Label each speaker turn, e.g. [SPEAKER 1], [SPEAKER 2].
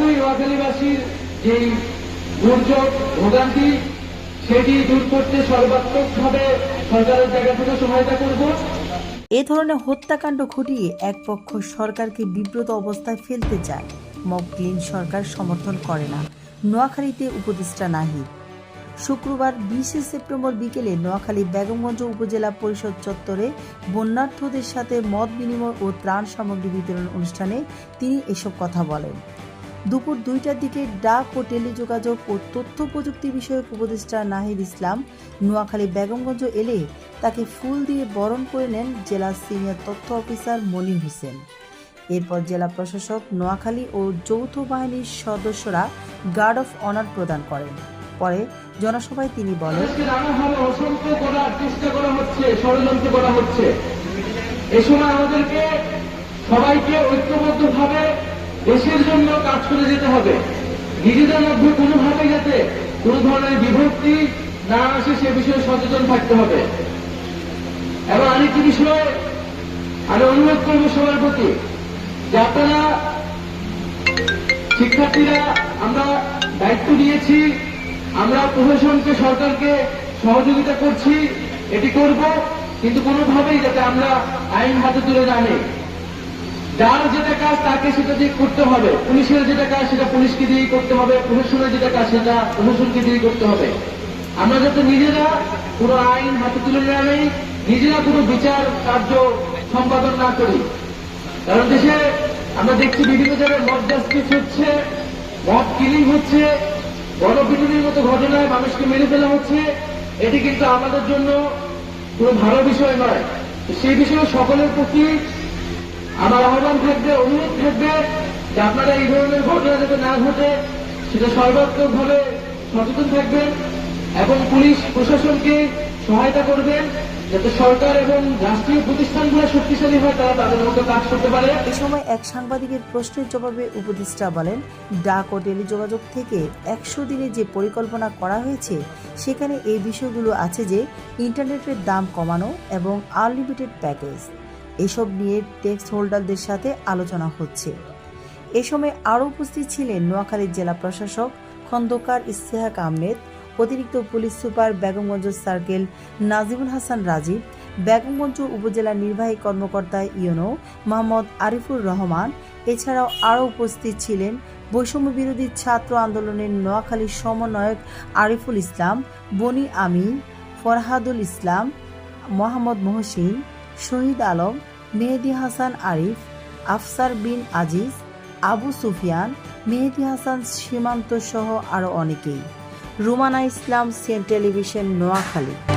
[SPEAKER 1] অবশ্যই নোয়াখালীবাসীর যে দুর্যোগ, ভোগান্তি, সেটি দূর করতে সর্বাত্মকভাবে সরকারের জায়গা থেকে সহায়তা করব।
[SPEAKER 2] এ ধরনের হত্যাকাণ্ড ঘটিয়ে এক পক্ষ সরকারকে বিব্রত অবস্থায় ফেলতে চায়। মব ক্লিন সরকার সমর্থন করে না। নোয়াখালীতে উপদেষ্টা নাহি শুক্রবার বিশে সেপ্টেম্বর বিকেলে নোয়াখালী বেগমগঞ্জ উপজেলা পরিষদ চত্বরে বন্যার্থদের সাথে মত বিনিময় ও ত্রাণ সামগ্রী বিতরণ অনুষ্ঠানে তিনি এসব কথা বলেন। দুপুর দুইটার দিকে ডাক ও টেলিযোগাযোগ ও তথ্য প্রযুক্তি বিষয়ক উপদেষ্টা নাহিদ ইসলাম নোয়াখালী বেগমগঞ্জ এলে তাকে ফুল দিয়ে বরণ করে নেন জেলা সিনিয়র তথ্য অফিসার মনির হোসেন। এরপর জেলা প্রশাসক নোয়াখালী ও যৌথ বাহিনীর সদস্যরা গার্ড অফ অনার প্রদান করেন। পরে জনসভায় তিনি বলেন
[SPEAKER 1] সবাইকে ঐক্যবদ্ধভাবে দেশের জন্য কাজ করে যেতে হবে। নিজেদের মধ্যে কোনোভাবে যাতে কোনো ধরনের বিভক্তি না আসে, সে বিষয়ে সচেতন থাকতে হবে। এবং আরেকটি বিষয়, আমি অনুরোধ করব সবার প্রতি যে আপনারা শিক্ষার্থীরা, আমরা দায়িত্ব নিয়েছি, আমরা প্রশাসনকে, সরকারকে সহযোগিতা করছি, এটি করব, কিন্তু কোনোভাবেই যাতে আমরা আইন হাতে তুলে না নিই। যার যেটা কাজ তাকে সেটা দিয়ে করতে হবে। পুলিশের যেটা কাজ সেটা পুলিশকে দিয়েই করতে হবে। প্রশাসনের যেটা কাজ সেটা প্রশাসনকে দিয়েই করতে হবে। আমরা যাতে নিজেরা কোনো আইন হাতে তুলে না নেই, নিজেরা কোনো বিচার কার্য সম্পাদন না করি। কারণ দেশে আমরা দেখছি বিভিন্ন জায়গায় মদ জাস্টিস হচ্ছে মদ কিলিং হচ্ছে, গণপিটুনির মতো ঘটনায় মানুষকে মেরে ফেলা হচ্ছে। এটি কিন্তু আমাদের জন্য কোনো ভালো বিষয় নয়। সেই বিষয়ে সকলের প্রতি আমার আহ্বান থাকবে, অনুরোধ থাকবে যে আপনারা এই ধরনের ঘটনা যাতে না ঘটে, সেটা সর্বাত্মকভাবে সচেতন থাকবেন এবং পুলিশ প্রশাসনকে সহায়তা করবেন
[SPEAKER 2] এ সময় এক সাংবাদিকের প্রশ্নের জবাবে উপদেষ্টা বলেন, ডাক ও টেলিযোগাযোগ থেকে একশো দিনে যে পরিকল্পনা করা হয়েছে, সেখানে এই বিষয়গুলো আছে যে, ইন্টারনেটের দাম কমানো এবং আনলিমিটেড প্যাকেজ এসব নিয়ে ট্যাক্স হোল্ডারদের সাথে আলোচনা হচ্ছে। এ সময় আরও উপস্থিত ছিলেন নোয়াখালীর জেলা প্রশাসক খন্দকার ইস্তেহাক আহমেদ, অতিরিক্ত police super Begumganj circle Nazimul Hasan Rajib Begumganj উপজেলা নির্বাহী কর্মকর্তা ইউনো মোহাম্মদ আরিফুর রহমান, এছাড়াও আরও উপস্থিত ছিলেন বৈষম্য বিরোধী ছাত্র আন্দোলনের নোয়াখালীর সমন্বয়ক আরিফুল ইসলাম, বনি আমিন, ফরহাদুল ইসলাম, মোহাম্মদ মহসিন শহীদ আলম, মেহেদি হাসান আরিফ, আফসার বিন আজিজ, আবু সুফিয়ান, মেহেদি হাসান সীমান্ত সহ আরও অনেকেই। Rumana Islam CN television, Noakhali.